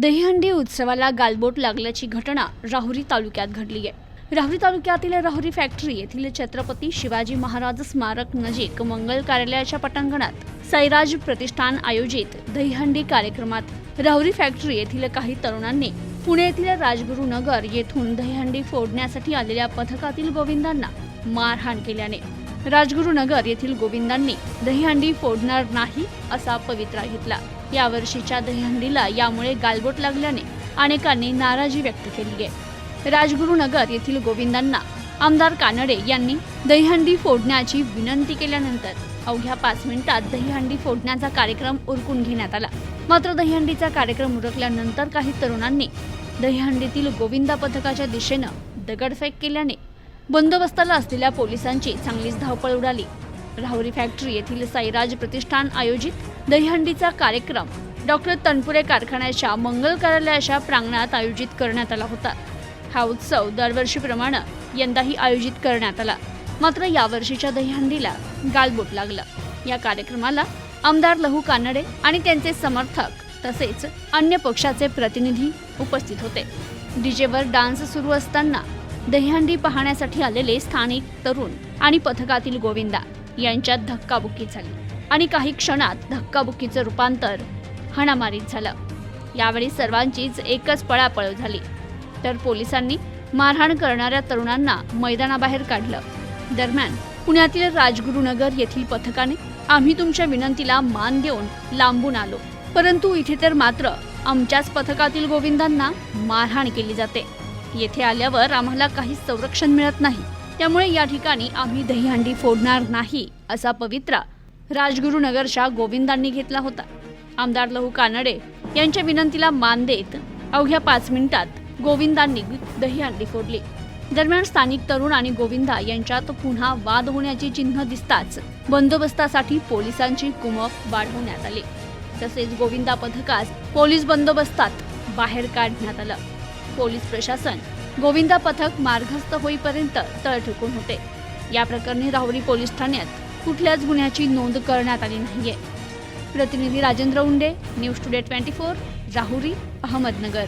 दहीहंडी उत्सवाला गालबोट लागल्याची घटना राहुरी तालुक्यात घडली आहे. राहुरी तालुक्यातील राहुरी फॅक्टरी येथील छत्रपती शिवाजी महाराज स्मारक नजीक मंगल कार्यालयाच्या पटांगणात सैराज प्रतिष्ठान आयोजित दहीहंडी कार्यक्रमात राहुरी फॅक्टरी येथील काही तरुणांनी पुणे येथील राजगुरू नगर येथून दहीहंडी फोडण्यासाठी आलेल्या पथकातील गोविंदांना मारहाण केल्याने राजगुरू नगर येथील गोविंदांनी दहीहंडी फोडणार नाही असा पवित्रा घेतला. यावर्षीच्या दहीहंडीला यामुळे गालबोट लागल्याने अनेकांनी नाराजी व्यक्त केली आहे. राजगुरुनगर येथील गोविंदांना आमदार कानडे यांनी दहीहंडी फोडण्याची विनंती केल्यानंतर अवघ्या पाच मिनिटात दहीहंडी फोडण्याचा कार्यक्रम उरकून घेण्यात आला. मात्र दहीहंडीचा कार्यक्रम उरकल्यानंतर काही तरुणांनी दहीहंडीतील गोविंदा पथकाच्या दिशेनं दगडफेक केल्याने बंदोबस्ताला असलेल्या पोलिसांची चांगलीच धावपळ उडाली. राहुरी फॅक्टरी येथील साईराज प्रतिष्ठान आयोजित दहीहंडीचा कार्यक्रम डॉक्टर तनपुरे कारखान्याच्या मंगल कार्यालयाच्या प्रांगणात आयोजित करण्यात आला होता. हा उत्सव दरवर्षीप्रमाणे यंदाही आयोजित करण्यात आला. मात्र यावर्षीच्या दहीहंडीला गालबोट लागलं. या कार्यक्रमाला आमदार लहू कानडे आणि त्यांचे समर्थक तसेच अन्य पक्षाचे प्रतिनिधी उपस्थित होते. डीजेवर डान्स सुरू असताना दहीहंडी पाहण्यासाठी आलेले स्थानिक तरुण आणि पथकातील गोविंदा यांच्यात धक्काबुक्की झाली. आणि काही क्षणात धक्काबुक्कीचं रूपांतर हाणामारीत झालं. यावेळी सर्वांचीच एकच पळापळ झाली. तर पोलिसांनी मारहाण करणाऱ्या तरुणांना मैदानाबाहेर काढलं. दरम्यान पुण्यातील राजगुरुनगर येथील पथकाने आम्ही तुमच्या विनंतीला मान देऊन लांबून आलो. परंतु इथे तर मात्र आमच्याच पथकातील गोविंदांना मारहाण केली जाते. येथे आल्यावर आम्हाला काही संरक्षण मिळत नाही. त्यामुळे या ठिकाणी आम्ही दहीहंडी फोडणार नाही असा पवित्रा राजगुरुनगरच्या गोविंदांनी घेतला होता. आमदार लहू कानडे यांच्या विनंतीला मान देत अवघ्या पाच मिनिटात गोविंदांनी दहीहंडी फोडली. दरम्यान स्थानिक तरुण आणि गोविंदा यांच्यात पुन्हा वाद होण्याची चिन्ह दिसताच बंदोबस्तासाठी पोलिसांची कुमक वाढवण्यात आली. तसेच गोविंदा पथकास पोलीस बंदोबस्तात बाहेर काढण्यात आलं. पोलीस प्रशासन गोविंदा पथक मार्गस्थ होईपर्यंत तळ ठोकून होते. या प्रकरणी राहुरी पोलीस ठाण्यात कुठल्याच गुन्ह्याची नोंद करण्यात आली नाहीये. प्रतिनिधी Rajendra Unde news today twenty four Rahuri Ahmednagar.